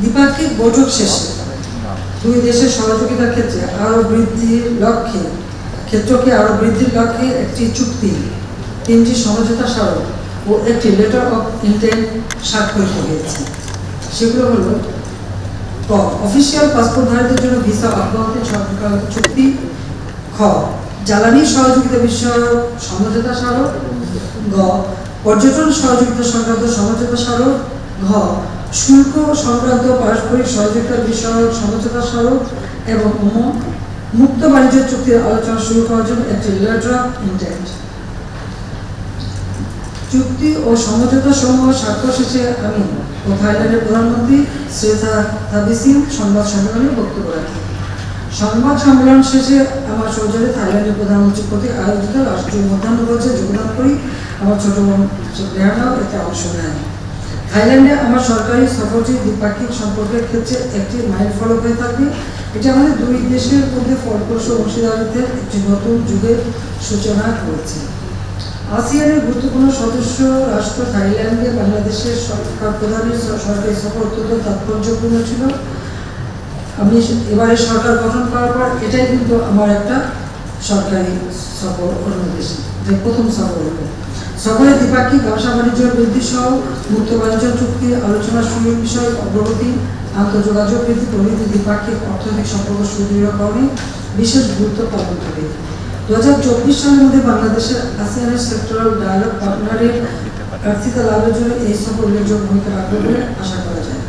দ্বিপাক্ষিক বৈঠক শেষে দুই দেশের সহযোগিতার ক্ষেত্রে আরও বৃদ্ধির লক্ষ্যে, ক্ষেত্রকে আরও বৃদ্ধির লক্ষ্যে একটি চুক্তি, তিনটি সমঝোতা স্মারক ও একটি লেটার অফ ইন্টেন্ট স্বাক্ষরিত হয়েছে। সেগুলো হলো, ক অফিসিয়াল পাসপোর্টধারীদের জন্য ভিসা অব্যাহতি চুক্তি, খ, জ্বালানি সহযোগিতা বিষয়ক সমঝোতা স্মারক, গ, পর্যটন সহযোগিতা সংক্রান্ত সমঝোতা স্মারক ঘ, শুল্ক সংক্রান্ত পারস্পরিক সমঝোতা এবং মুক্ত বাণিজ্য চুক্তির আলোচনা শুরু করার জন্য একটি লেটার অফ ইন্টেন্ট। চুক্তি ও সমঝোতা সমূহ স্বাক্ষর শেষে আমি ও থাইল্যান্ডের প্রধানমন্ত্রী শ্রেথা থাবিসিং সংবাদ সম্মেলনে বক্তব্য রাখি। সংবাদ সম্মেলন শেষে আমার সৌজন্যে থাইল্যান্ডের প্রধানমন্ত্রী কর্তৃক আয়োজিত রাষ্ট্রীয় মধ্যাহ্নভোজে যোগদান করি। আমার ছোট বোন এতে অংশ নেয়। থাইল্যান্ডে আমার সরকারি সফরটি দ্বিপাক্ষিক সম্পর্কের ক্ষেত্রে একটি মাইল ফলক হয়ে থাকবে এটি আমাদের দুই দেশের মধ্যে ফলপ্রসূ অংশীদারিত্বের একটি নতুন যুগের সূচনা করেছে। আসিয়ানের গুরুত্বপূর্ণ সদস্য রাষ্ট্র থাইল্যান্ডে বাংলাদেশের সরকার প্রধানের সরকারি সফর অত্যন্ত তাৎপর্যপূর্ণ ছিল। আমি এবারে সরকার গঠন করার পর এটাই কিন্তু আমার একটা সরকারি সফর অন্য দেশে, যে প্রথম সফর সফরে দ্বিপাক্ষিক ব্যবসা বাণিজ্য, বৃদ্ধি সহ মুক্ত বাণিজ্য, চুক্তি, আলোচনা, সুযোগ বিষয়ক অগ্রগতি, আন্তঃযোগাযোগ বৃদ্ধি প্রভৃতি দ্বিপাক্ষিক অর্থনৈতিক সম্পর্ক সুদৃঢ়করণে বিশেষ গুরুত্ব পালন করে। দু হাজার চব্বিশ সালের মধ্যে বাংলাদেশের আসিয়ানের সেক্টরাল ডায়ালগ পার্টনারের প্রার্থিতা লাভের জন্য এই সফর উল্লেখযোগ্য ভূমিকা রাখবে বলে আশা করা যায়।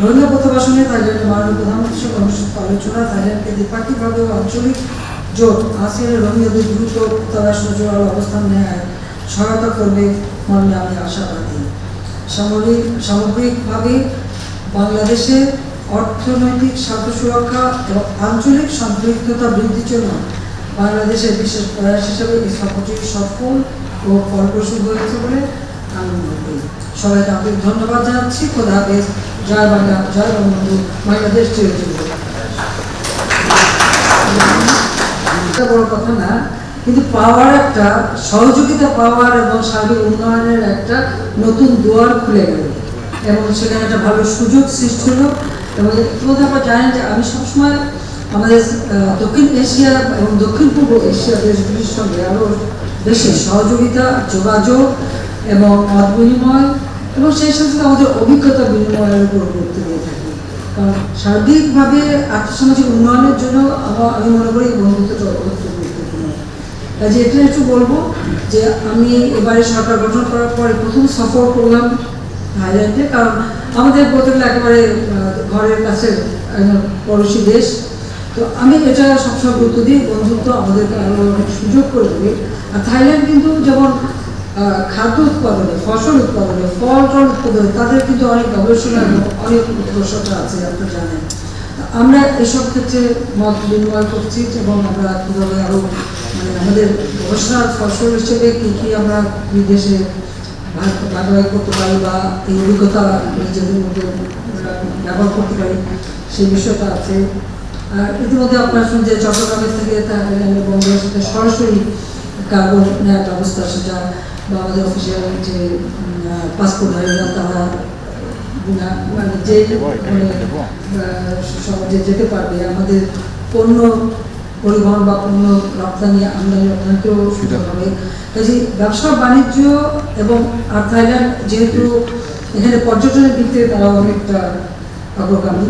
রোহিঙ্গা প্রত্যাবাসনে থাইল্যান্ডের মাননীয় প্রধানমন্ত্রীর সঙ্গে অনুষ্ঠিত আলোচনা থাইল্যান্ডকে দ্বিপাক্ষিকভাবে আঞ্চলিক জোট আসিয়ানের রোহিঙ্গাদের দ্রুত প্রত্যাবাসন জোরালো অবস্থান নেয়। সহায়তা করবে মর্মে আমি আশাবাদী। সামরিক, সামগ্রিকভাবে বাংলাদেশে অর্থনৈতিক স্বার্থ সুরক্ষা এবং আঞ্চলিক সম্পৃক্ততা বৃদ্ধির জন্য বাংলাদেশের বিশেষ প্রয়াস হিসেবে এই সফরটি সফল ও ফলপ্রসূ হয়েছে বলে আমি মনে করি। সবাইকে আন্তরিক ধন্যবাদ জানাচ্ছি। খোদা হাফেজ। জয় বাংলা, জয় বঙ্গবন্ধু। বাংলাদেশ চিরজীবী বড় কথা না। কিন্তু পাওয়ার একটা সহযোগিতা পাওয়ার এবং সার্বিক উন্নয়নের একটা নতুন দুয়ার খুলে গেল। এবং সেখানে একটা ভালো সুযোগ সৃষ্টি হলো। এবং ইতিমধ্যে আপনারা জানেন যে আমি সবসময় আমাদের দক্ষিণ এশিয়া এবং দক্ষিণ পূর্ব এশিয়া দেশগুলির সঙ্গে আরও বেশি সহযোগিতা, যোগাযোগ এবং মত বিনিময় এবং সেই সাথে আমাদের অভিজ্ঞতা বিনিময়ের উপর গুরুত্ব দিয়ে থাকি। কারণ সার্বিকভাবে আর্থসামাজিক উন্নয়নের জন্য আমার, আমি মনে করি বন্ধুত্বটা অত্যন্ত কাজে এটা একটু বলব যে আমি এবারে সরকার গঠন করার পরে প্রথম সফর করলাম থাইল্যান্ডে। কারণ আমাদের বলতে গেলে একেবারে ঘরের কাছে পড়োশি দেশ। তো আমি এটা সবসময় গুরুত্ব দিই, বন্ধুত্ব আমাদেরকে আরও অনেক সুযোগ করে দেবে। আর থাইল্যান্ড কিন্তু যেমন খাদ্য উৎপাদনে, ফসল উৎপাদনে, ফল, টল উৎপাদনে, তাদের কিন্তু অনেক গবেষণা অনেক উৎকর্ষতা আছে আপনি জানেন। আমরা এসব ক্ষেত্রে মত বিনিময় করছি এবং আমরা কীভাবে আরও মানে আমাদের গবেষণার ফসল হিসেবে কী কী আমরা বিদেশে ভাগাভাগি করতে পারি বা এই অভিজ্ঞতা নিজেদের মধ্যে ব্যবহার করতে পারি সেই বিষয়টা আছে। আর ইতিমধ্যে আপনারা শুনছেন যে চট্টগ্রামের থেকে থাইল্যান্ডের বঙ্গের সাথে সরাসরি কার্বন নেওয়ার ব্যবস্থা সেটা বা আমাদের অফিসিয়াল যে পাসপোর্ট হারিয়ে তারা মানে যে মানে, সমাজে যেতে পারবে আমাদের পণ্য পরিবহন বা পণ্য রপ্তানি আমদানি রপ্তানিতেও সুযোগ হবে। কাজে ব্যবসা বাণিজ্য এবং আর থাইল্যান্ড যেহেতু এখানে পর্যটনের দিক থেকে তারা অনেকটা অগ্রগামী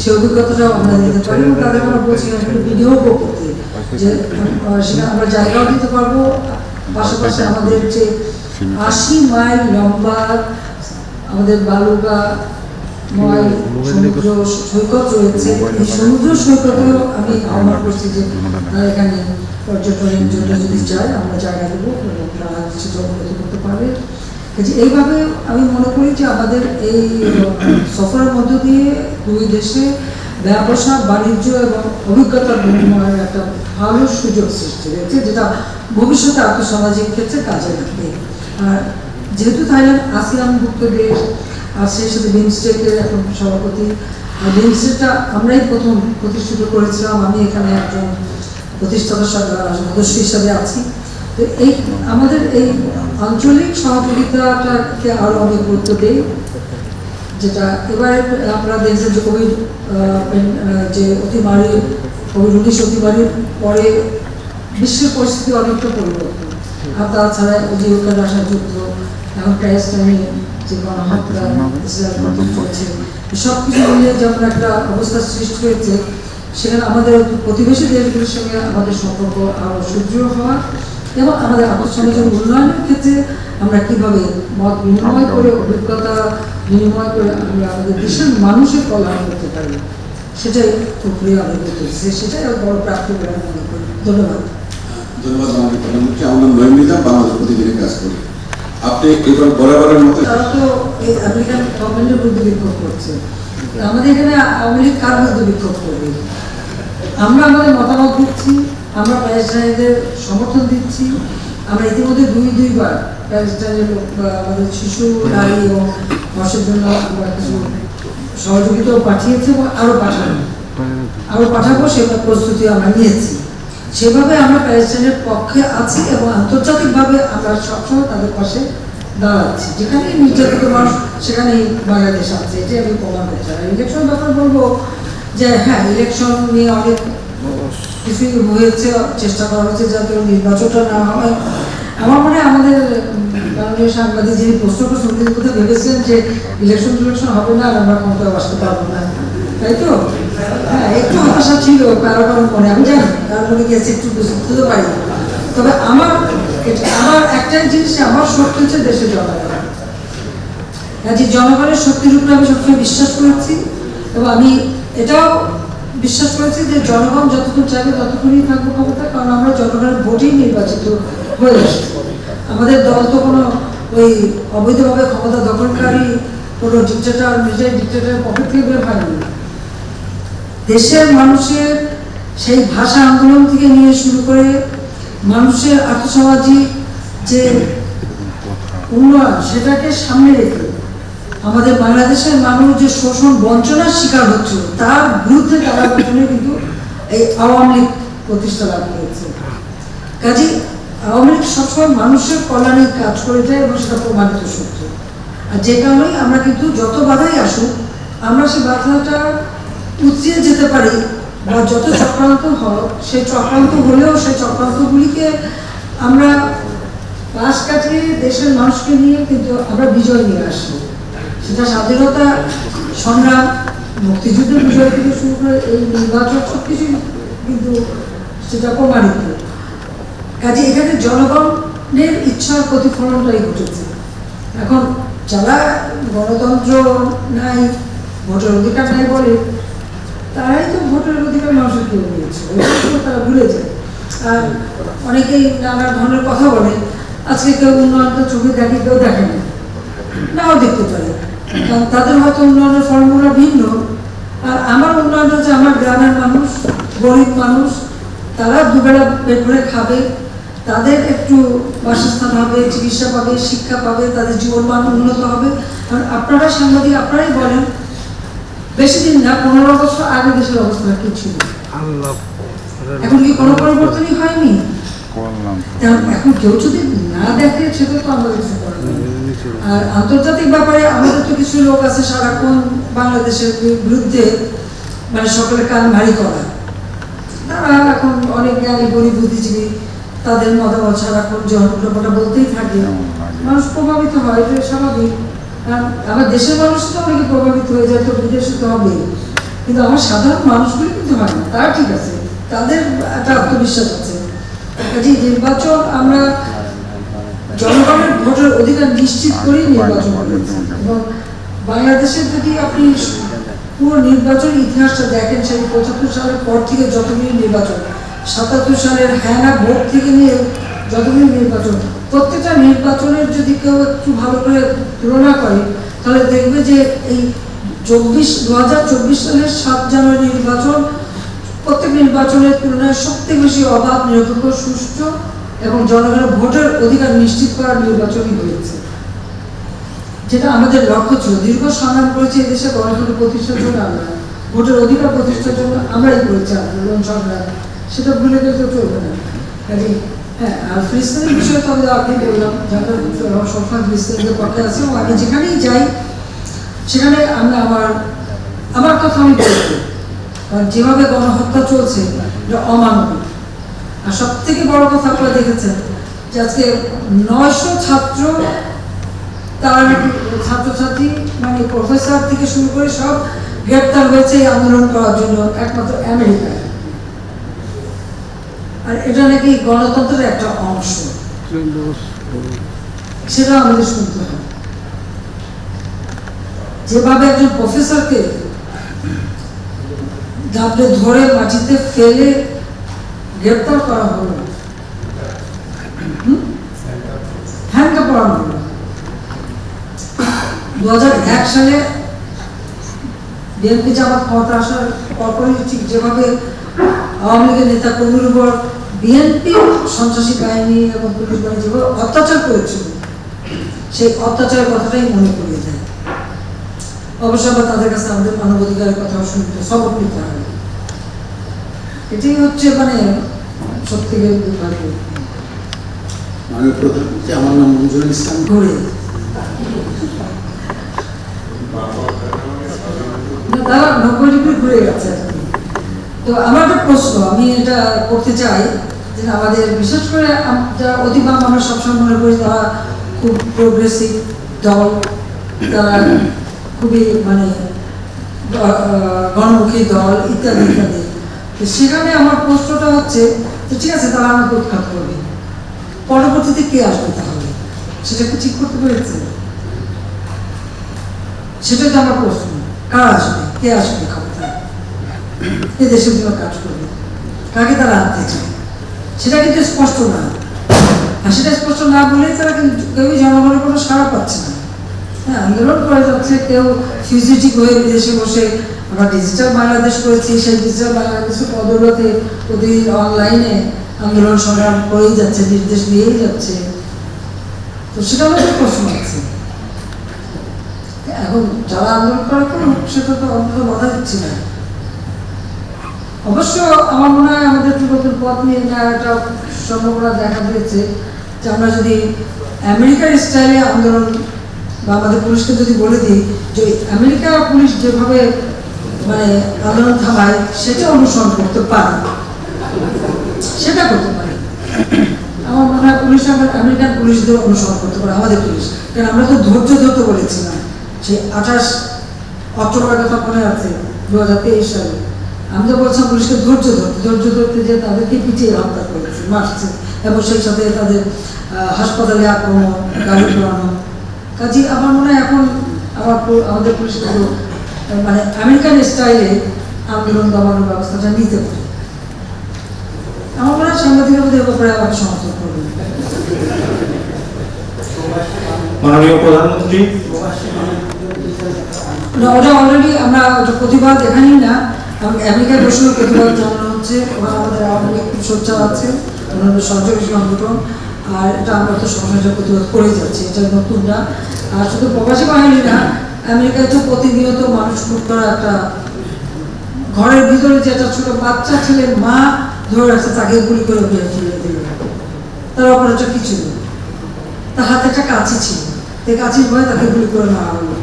সে অভিজ্ঞতাটাও আমরা দিতে পারি এবং তাদের আমরা বলছি ভিডিও করতে যে সেটা আমরা জায়গাও দিতে পারব পাশাপাশি আমাদের যে আশি মাইল লম্বা আমাদের বালুকা ময় সমুদ্র সৈকত রয়েছে এই সমুদ্র সৈকতেও আমি আহ্বান করছি যে তারা এখানে পর্যটনের জন্য যদি চায় আমরা জায়গা দেবো এবং তারা সেটা উন্নতি করতে পারবে এইভাবে আমি মনে করি যে আমাদের এই সফরের মধ্য দিয়ে দুই দেশে ব্যবসা বাণিজ্য এবং অভিজ্ঞতা বিনিময়ের একটা ভালো সুযোগ সৃষ্টি হয়েছে যেটা ভবিষ্যতে আর্থসামাজিক ক্ষেত্রে কাজে লাগবে আর যেহেতু থাইল্যান্ড আসিয়ানভুক্ত দেশ আর সেই সাথে বিমস্টেকের এখন সভাপতি। বিমস্টেকটা আমরাই প্রথম প্রতিষ্ঠিত করেছিলাম। আমি এখানে একজন প্রতিষ্ঠাতা সদ- সদস্য হিসাবে আছি। তো এই আমাদের এই আঞ্চলিক সহযোগিতাটাকে আরও অনেক গুরুত্ব দেই। যেটা এবারে আপনারা দেখছেন যে কোভিড যে অতিমারি কোভিড উনিশ অতিমারির পরে বিশ্বের পরিস্থিতি অনেকটা পরিবর্তন। আর তাছাড়া যে ইউক্রেন যুদ্ধ আমাদের আমাদের আমাদের আমরা কীভাবে মত বিনিময় করে, অভিজ্ঞতা বিনিময় করে আমরা আমাদের দেশের মানুষের কল্যাণ করতে পারি, সেটাই প্রিয় আমি করতেছি সেটাই বড় প্রাপ্তি বলে ধন্যবাদ। ধন্যবাদ আমাকে প্রধানমন্ত্রী। আমার নাম নয়মিতা বাংলাদেশ প্রতিদিনে কাজ করি। আপনি এবার বরাবরের মতো আমাদের এখানে আওয়ামী লীগ কার বিরুদ্ধে বিক্ষোভ করবে? আমরা আমাদের মতামত দিচ্ছি, আমরা প্যালেস্টাইনদের সমর্থন দিচ্ছি। আমরা ইতিমধ্যে দুই, দুইবার প্যালেস্টাইনের আমাদের শিশু, নারী এবং বর্ষের জন্য আমরা কিছু সহযোগিতাও পাঠিয়েছি এবং আরও আরও পাঠাবো সেবার প্রস্তুতি আমরা নিয়েছি। সেভাবে আমরা প্যালেস্টাইনের পক্ষে আছি এবং আন্তর্জাতিকভাবে আমরা সবসময় তাদের পাশে দাঁড়াচ্ছি। যেখানে নির্যাতিত মানুষ, সেখানেই বাংলাদেশ আছে। এটাই আমি প্রমাণ করতে চাই। ইলেকশন ব্যাপারে বলব যে হ্যাঁ ইলেকশন নিয়ে অনেক কিছুই হয়েছে, চেষ্টা করা হয়েছে যাতে নির্বাচনটা না হয়। আমার মনে হয় আমাদের মাননীয় সাংবাদিক যিনি প্রশ্ন করছেন তিনি ভেবেছেন যে ইলেকশন টিলেকশন হবে না আর আমরা ক্ষমতায় আসতে পারব না। তাই হ্যাঁ একটু হতাশা ছিল মনে। আমি জানি একটু বুঝতে পারি। তবে আমার আমার একটাই জিনিস আমার শক্তি হচ্ছে দেশের জনগণ। কাজে জনগণের শক্তির উপরে আমি সবসময় বিশ্বাস করেছি এবং আমি এটাও বিশ্বাস করেছি যে জনগণ যতক্ষণ চাইবে ততক্ষণই থাকব ক্ষমতা, কারণ আমরা জনগণের ভোটেই নির্বাচিত হয়ে আমাদের দল তো কোনো ওই অবৈধভাবে ক্ষমতা দখলকারী, কোনো ডিক্টেটার নিজের ডিক্টেটারের পকেট থেকে বের হয়নি। দেশের মানুষের সেই ভাষা আন্দোলন থেকে নিয়ে শুরু করে মানুষের আর্থসামাজিক যে উন্নয়ন, সেটাকে সামনে রেখে আমাদের বাংলাদেশের মানুষ যে শোষণ বঞ্চনার শিকার হচ্ছে তার বিরুদ্ধে তারা কিন্তু এই আওয়ামী লীগ প্রতিষ্ঠা লাভ করেছে। কাজে আওয়ামী লীগ সবসময় মানুষের কল্যাণে কাজ করে যায় এবং সেটা প্রমাণিত সত্য। আর যে কারণেই আমরা কিন্তু যত বাধাই আসুক, আমরা সেই বাধাটা উতরিয়ে যেতে পারি বা যত চক্রান্ত হোক, সেই চক্রান্ত হলেও সেই চক্রান্তগুলিকে আমরা পাশ কাটিয়ে দেশের মানুষকে নিয়ে কিন্তু আমরা বিজয় নিয়ে আসি। সেটা স্বাধীনতা, সংগ্রাম, মুক্তিযুদ্ধের বিজয় থেকে শুরু করে এই নির্বাচন সব কিছুই কিন্তু সেটা প্রমাণিত। কাজে এখানে জনগণের ইচ্ছার প্রতিফলনটাই ঘটেছে। এখন যারা গণতন্ত্র নাই ভোটের অধিকার নাই বলে তারাই তো ভোটের অধিকার মানুষের কেউ নিয়েছে। তারা ভুলে যায়। আর অনেকেই নানা ধরনের কথা বলে, আজকে কেউ উন্নয়নটা চোখে দেখে, কেউ দেখে না। নাও দেখতে পারে। কারণ তাদের হয়তো উন্নয়নের ফর্মুলা ভিন্ন। আর আমার উন্নয়ন হচ্ছে আমার গ্রামের মানুষ, গরিব মানুষ, তারা দুবেলা পেট ভরে খাবে, তাদের একটু বাসস্থান হবে, চিকিৎসা পাবে, শিক্ষা পাবে, তাদের জীবনমান উন্নত হবে। কারণ আপনারা সাংবাদিক, আপনারাই বলেন বেশি দিন না পনেরো বছর আগে দেশের অবস্থা কি ছিল? এখন কি কোনো পরিবর্তনই হয়নি? এখন কেউ যদি না দেখে সেটা তো আমরা কিছু আর আন্তর্জাতিক ব্যাপারে আমাদের তো কিছু লোক আছে সারাক্ষণ বাংলাদেশের বিরুদ্ধে মানে সকলের কান ভারী করা। তারা এখন অনেক জ্ঞানী গরিব বুদ্ধিজীবী তাদের মতামত সারাক্ষণ জনপ্রটা বলতেই থাকে। মানুষ প্রভাবিত হয় এটা স্বাভাবিক। আমার দেশের মানুষ তো অনেকে প্রভাবিত হয়ে যায় তো বিদেশে তো হবেই। কিন্তু আমার সাধারণ মানুষগুলি কিন্তু হয় না। তারা ঠিক আছে। তাদের একটা আত্মবিশ্বাস আছে। কাজে নির্বাচন আমরা জনগণের ভোটের অধিকার নিশ্চিত করেই নির্বাচন করেছি। এবং বাংলাদেশের যদি আপনি পুরো নির্বাচন ইতিহাসটা দেখেন, সেই পঁচাত্তর সালের পর থেকে যতগুলি নির্বাচন, সাতাত্তর সালের হ্যানা ভোট থেকে নিয়ে যতগুলি নির্বাচন, প্রত্যেকটা নির্বাচনের যদি কেউ একটু ভালো করে তুলনা করে, তাহলে দেখবে যে এই চব্বিশ দু হাজার চব্বিশ সালের সাত জানুয়ারি নির্বাচন, প্রত্যেক নির্বাচনের তুলনায় সবথেকে বেশি অবাধ, নিরপেক্ষ, সুষ্ঠু এবং জনগণের ভোটের অধিকার নিশ্চিত করার নির্বাচনই হয়েছে। যেটা আমাদের লক্ষ্য ছিল। দীর্ঘ সংগ্রাম করেছি এদেশে গণতন্ত্র প্রতিষ্ঠার জন্য আমরা। ভোটের অধিকার প্রতিষ্ঠার জন্য আমরাই করেছি আন্দোলন সংগ্রাম। সেটা ভুলে গেলে চলবে না। হ্যাঁ আর ফিলিস্তিনের বিষয়ে তো আমি আপনি বললাম যারা সবসময় ফিলিস্তিনের পক্ষে আছে আমি যেখানেই যাই, সেখানে আমি আমার আমার কথা আমি বলব কারণ যেভাবে গণহত্যা চলছে, এটা অমানবিক। আর সব থেকে বড় কথা আপনারা দেখেছেন যে আজকে নয়শো ছাত্র তার ছাত্রছাত্রী মানে প্রফেসর থেকে শুরু করে সব গ্রেপ্তার হয়েছে এই আন্দোলন করার জন্য একমাত্র আমেরিকায় আর এটা নাকি গণতন্ত্রের একটা অংশ। সেটা আমাদের শুনতে হবে। যেভাবে একজন প্রফেসরকে দাবড়ে ধরে মাটিতে ফেলে গ্রেপ্তার করা হলো হ্যান্ডকাপ পড়ানো হলো। দু সালে বিএনপি জামাত ক্ষমতা আসার পরপরই ঠিক যেভাবে আওয়ামী লীগের নেতা কর্মীর উপর বিএনপি সন্ত্রাসী বাহিনী এবং পুলিশ বাহিনী যেভাবে অত্যাচার করেছিল সেই অত্যাচারের কথাটাই মনে পড়ে যায় অবশ্য আবার তাদের কাছে আমাদের মানবাধিকারের কথা শুনতে সবক নিতে হয়। এটাই হচ্ছে মানে সত্যিকার মাননীয় আমার নাম মঞ্জুরুল ইসলাম। ঘুরে। না, তারা নব্বই ডিগ্রি ঘুরে গেছে। তো আমার একটা প্রশ্ন, আমি এটা করতে চাই যে আমাদের, বিশেষ করে যারা অধিবাম আমরা সবসময় মনে করি তারা খুব প্রোগ্রেসিভ দল, তারা খুবই মানে গণমুখী দল, ইত্যাদি ইত্যাদি। তো সেখানে আমার প্রশ্নটা হচ্ছে, তো ঠিক আছে, তারা আমাকে উৎখাত করবে। পরবর্তীতে কে আসবে তাহলে? সেটা কি ঠিক করতে পেরেছে? সেটাই তো আমার প্রশ্ন। কারা আসবে? কে আসবে? ক্ষমতায় এ দেশের জন্য কাজ করবে। কাকে তারা আনতে চায়? সেটা কিন্তু স্পষ্ট না। আর সেটা স্পষ্ট না বলেই তারা কিন্তু কেউই জনগণের কোনো সাড়া পাচ্ছে না। হ্যাঁ আন্দোলন করে যাচ্ছে, কেউ ফিজিটিক হয়ে বিদেশে বসে আমরা ডিজিটাল বাংলাদেশ করেছি, সেই ডিজিটাল বাংলাদেশের পদলতে প্রতিদিন অনলাইনে আন্দোলন সংগ্রাম করেই যাচ্ছে, নির্দেশ দিয়েই যাচ্ছে। তো সেটা তো প্রশ্ন আছে। এখন যারা আন্দোলন করে করুন সেটা তো অন্তত বাধা দিচ্ছি না। অবশ্য আমার মনে হয় আমাদের যুবকের পথ নিয়ে একটা সম্ভাবনা দেখা দিয়েছে যে আমরা যদি আমেরিকার স্টাইলে আন্দোলন বা আমাদের পুলিশকে যদি বলে দিই যে আমেরিকা পুলিশ যেভাবে মানে আন্দোলন থামায় সেটা অনুসরণ করতে পারে সেটা করতে পারে আমার মনে হয় পুলিশ আমার আমেরিকান পুলিশদের অনুসরণ করতে পারে, আমাদের পুলিশ। কারণ আমরা তো ধৈর্য ধরতে বলেছিলাম, সেই আঠাশ অক্টোবরের কথা মনে আছে দু হাজার তেইশ সালে। আমি তো বলছিলাম পুলিশকে ধৈর্য ধরতে। ধৈর্য ধরতে যে তাদেরকে পিটিয়ে হত্যা করেছে মারছে। এবং সেই সাথে তাদের হাসপাতালে আক্রমণ গাড়ি পোড়ানো কাজে আমার মনে হয় এখন আমার আমাদের পুলিশগুলো মানে আমেরিকান স্টাইলে আন্দোলন দমানোর ব্যবস্থাটা নিতে পারে। আমার মনে হয় সাংবাদিকরা বোধহয় ব্যাপারে আমাকে সমর্থন করবে। মাননীয় প্রধানমন্ত্রী? না, ওটা অলরেডি আমরা প্রতিবাদ এখানেই না। আমি আমেরিকায় বসেও প্রতিবাদ জানানো হচ্ছে, ওরা আমাদের আওয়ামী লীগ সোচ্চার আছে অন্যান্য সহযোগী সংগঠন আর এটা আমরা তো এটা প্রতিবাদ করে যাচ্ছি, এটা নতুন না। আর শুধু প্রবাসী বাহিনী না, আমেরিকায় তো প্রতিনিয়ত মানুষ খুব করা একটা ঘরের ভিতরে যে একটা ছোট বাচ্চা ছেলে, মা ধরে রাখছে তাকে গুলি করে মেরে ফেলে দিল। তার অপরাধটা কিছু নেই তার হাতে একটা কাঁচি ছিল। এই কাঁচির ভয়ে তাকে গুলি করে মারা হলো।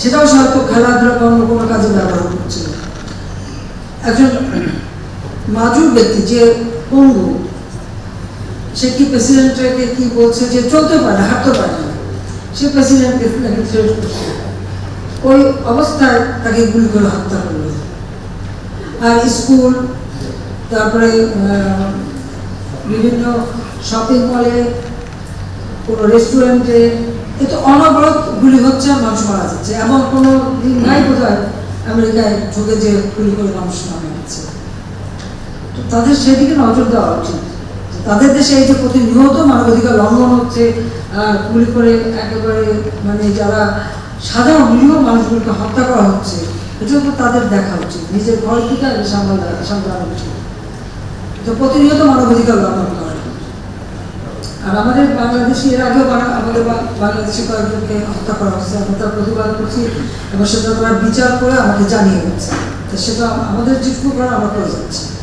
সেটাও হয়তো খেলাধুলা অন্য কোনো কাজে ব্যবহার করছিল। একজন মাজুর ব্যক্তি, যে পঙ্গু, সে কি প্রেসিডেন্টকে কি বলছে যে চলতে পারে না হাঁটতে পারে না? সে প্রেসিডেন্টকে নাকি ওই অবস্থায় তাকে গুলি করে হত্যা করল। আর স্কুল, তারপরে বিভিন্ন শপিং মলে কোনো রেস্টুরেন্টে এ তো অনবরত গুলি হচ্ছে, মানুষ মারা যাচ্ছে। এমন কোনো দিন নাই বোধ আমেরিকায় ঢুকে যে গুলি করে মানুষ মারা যাচ্ছে তো তাদের সেদিকে নজর দেওয়া উচিত। তাদের দেশে এই যে প্রতিনিয়ত মানবাধিকার লঙ্ঘন হচ্ছে গুলি করে একেবারে মানে যারা সাধারণ নিরীহ মানুষগুলোকে হত্যা করা হচ্ছে এটা তো তাদের দেখা উচিত। নিজের ঘর থেকে সামলানো উচিত। তো প্রতিনিয়ত মানবাধিকার লঙ্ঘন করা। আর আমাদের বাংলাদেশি এর আগেও আমাদের বাংলাদেশি কয়েকজনকে হত্যা করা হচ্ছে, আমরা তার প্রতিবাদ করছি এবং সেটা তারা বিচার করে আমাকে জানিয়ে দিচ্ছে। তো সেটা আমাদের যেটুকু করা আমরা করে যাচ্ছি।